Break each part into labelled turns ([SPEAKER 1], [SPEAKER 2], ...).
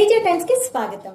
[SPEAKER 1] Teja times కి స్వాగతం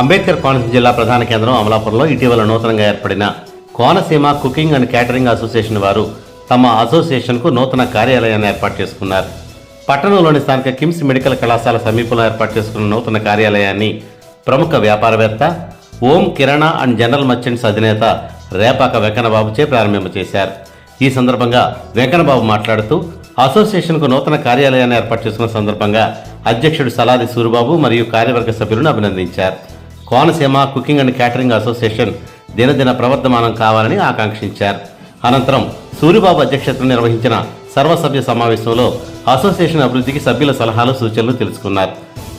[SPEAKER 2] Ambedkar Konaseema జిల్లా ప్రధాన కేంద్రం అమలాపురంలో ఇటీవల నూతనంగా ఏర్పడిన Konaseema cooking and catering association వారు తమ అసోసియేషన్కు నూతన కార్యాలయాన్ని ఏర్పాటు చేసుకున్నారు. పట్టణంలోని స్థానిక కిమ్స్ మెడికల్ కళాశాల సమీపంలో ఏర్పాటు చేసుకున్న నూతన కార్యాలయాన్ని ప్రముఖ వ్యాపారవేత్త Om Kirana and general merchants అధినేత రేపాక వెంకన్నబాబుచే ప్రారంభింప చేశారు. ఈ సందర్భంగా వెంకన్నబాబు మాట్లాడుతూ అసోసియేషన్కు నూతన కార్యాలయాన్ని ఏర్పాటు చేసుకున్న సందర్భంగా అధ్యక్షుడు సలాది సూరిబాబు మరియు కార్యవర్గ సభ్యులను అభినందించారు. Konaseema cooking and catering association దినదిన ప్రవర్ధమానం కావాలని ఆకాంక్షించారు. అనంతరం సూరిబాబు అధ్యక్షతన నిర్వహించిన సర్వసభ్య సమావేశంలో అసోసియేషన్ అభివృద్ధికి సభ్యుల సలహాలు సూచనలు తెలుసుకున్నారు.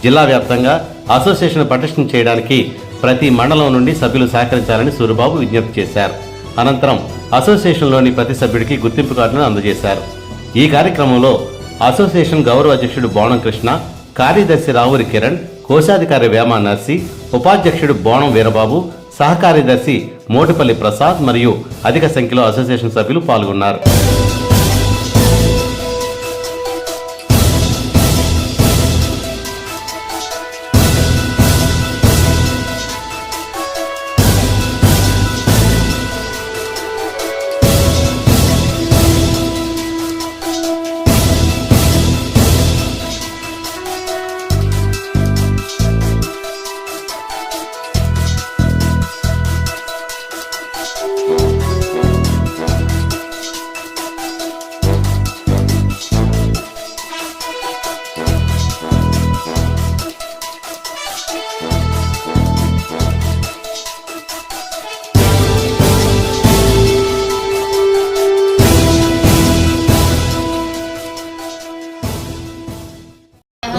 [SPEAKER 2] జిల్లా వ్యాప్తంగా అసోసియేషన్ పటిష్టం చేయడానికి ప్రతి మండలం నుండి సభ్యులు సహకరించాలని సూరిబాబు విజ్ఞప్తి చేశారు. అనంతరం అసోసియేషన్లోని ప్రతి సభ్యుడికి గుర్తింపు కార్డును అందజేశారు. ఈ కార్యక్రమంలో అసోసియేషన్ గౌరవ అధ్యక్షుడు బోణం కృష్ణ కార్యదర్శి రావురి కిరణ్ కోశాధికారి వేమ నర్సి ఉపాధ్యక్షుడు బోణం వీరబాబు సహకార్యదర్శి మోటిపల్లి ప్రసాద్ మరియు అధిక సంఖ్యలో అసోసియేషన్ సభ్యులు పాల్గొన్నారు.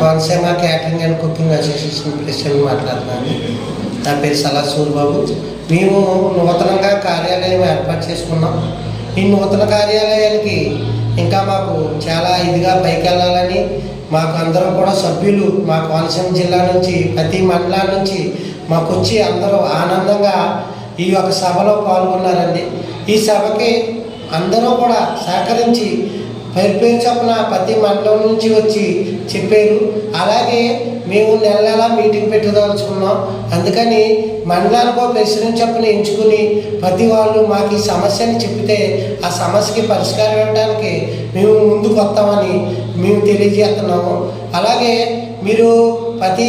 [SPEAKER 3] Konaseema catering and cooking association president మాట్లాడుతున్నాను. నా పేరు సలా సూర్బాబు మేము నూతనంగా కార్యాలయం ఏర్పాటు చేసుకున్నాం. ఈ నూతన కార్యాలయానికి ఇంకా మాకు చాలా ఇదిగా పైకి వెళ్ళాలని మాకు అందరం కూడా సభ్యులు మా కోనసీమ జిల్లా నుంచి ప్రతి మండలాల నుంచి మాకు వచ్చి అందరూ ఆనందంగా ఈ యొక్క సభలో పాల్గొన్నారండి. ఈ సభకి అందరూ కూడా సహకరించి పేరు పేరు చొప్పున ప్రతి మండలం నుంచి వచ్చి చెప్పారు. అలాగే మేము నెల నెల మీటింగ్ పెట్టదలుచుకున్నాం. అందుకని మండలానికి ఒక ప్రెసిడెంట్ చొప్పున ఎంచుకుని ప్రతి వాళ్ళు మాకు ఈ సమస్యని చెప్తే ఆ సమస్యకి పరిష్కారం ఇవ్వడానికి మేము ముందుకు వస్తామని మేము తెలియజేస్తున్నాము. అలాగే మీరు ప్రతి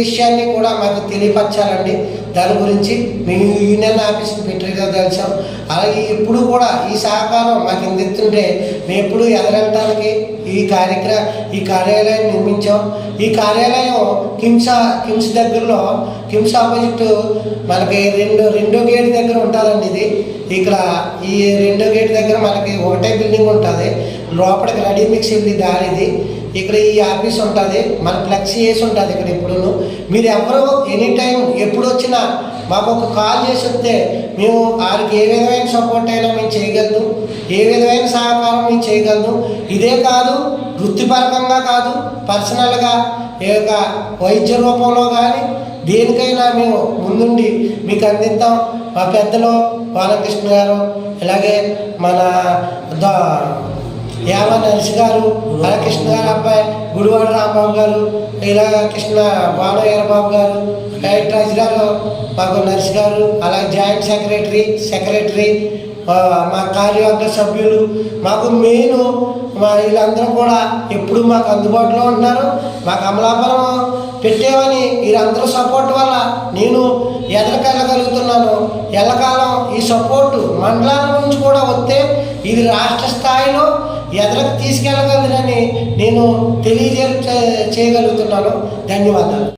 [SPEAKER 3] విషయాన్ని కూడా మాకు తెలియపరచాలండి. దాని గురించి మేము యూనియన్ ఆఫీస్ని పెట్టేగా తెలుసాం. అలాగే ఇప్పుడు కూడా ఈ సహకారం మాకు అందిస్తుంటే మేము ఎప్పుడు ఎదగటానికి ఈ కార్యక్రమ ఈ కార్యాలయాన్ని నిర్మించాం. ఈ కార్యాలయం కిమ్స్ కిమ్స్ దగ్గరలో కిమ్స్ ఆపోజిట్ మనకి రెండు రెండో గేట్ దగ్గర ఉంటుందండి ఇది. ఇక్కడ ఈ రెండో గేట్ దగ్గర మనకి ఒకటే బిల్డింగ్ ఉంటుంది. లోపలికి రెడీ మిక్స్ వెళ్ళి దారిది. ఇక్కడ ఈ ఆఫీస్ ఉంటుంది మన ఫ్లెక్సీ వేసి ఉంటుంది ఇక్కడ ఎప్పుడూ మీరు ఎవరో ఎనీ టైం ఎప్పుడు వచ్చినా మాకు ఒక కాల్ చేసి వస్తే మేము వారికి ఏ విధమైన సపోర్ట్ అయినా మేము చేయగలదు ఏ విధమైన సహకారం మేము చేయగలదు. ఇదే కాదు వృత్తిపరకంగా కాదు పర్సనల్గా ఈ యొక్క వైద్య రూపంలో కానీ దేనికైనా మేము ముందుండి మీకు అందిస్తాం మా పెద్దలు బాలకృష్ణ గారు ఇలాగే మన దా యామ నర్సి గారు బాలకృష్ణ గారు అబ్బాయి గుడివాడ రాంబాబు గారు ఇలా కృష్ణ బాలయ్య బాబు గారు డైరెక్టర్ గారు మాకు నర్సి గారు అలాగే జాయింట్ సెక్రటరీ సెక్రటరీ మా కార్యవర్గ సభ్యులు మాకు మెయిన్ మా వీళ్ళందరూ కూడా ఎప్పుడు మాకు అందుబాటులో ఉంటున్నారు. మాకు అమలాపురం పెట్టేవని వీరందరూ సపోర్ట్ వల్ల నేను ఎదరికెళ్ళగలుగుతున్నాను ఎల్లకాలం ఈ సపోర్టు మండలాల నుంచి కూడా వస్తే ఇది రాష్ట్ర స్థాయిలో ఎదలకు తీసుకెళ్ళగలని నేను తెలియజే చేయగలుగుతున్నాను. ధన్యవాదాలు.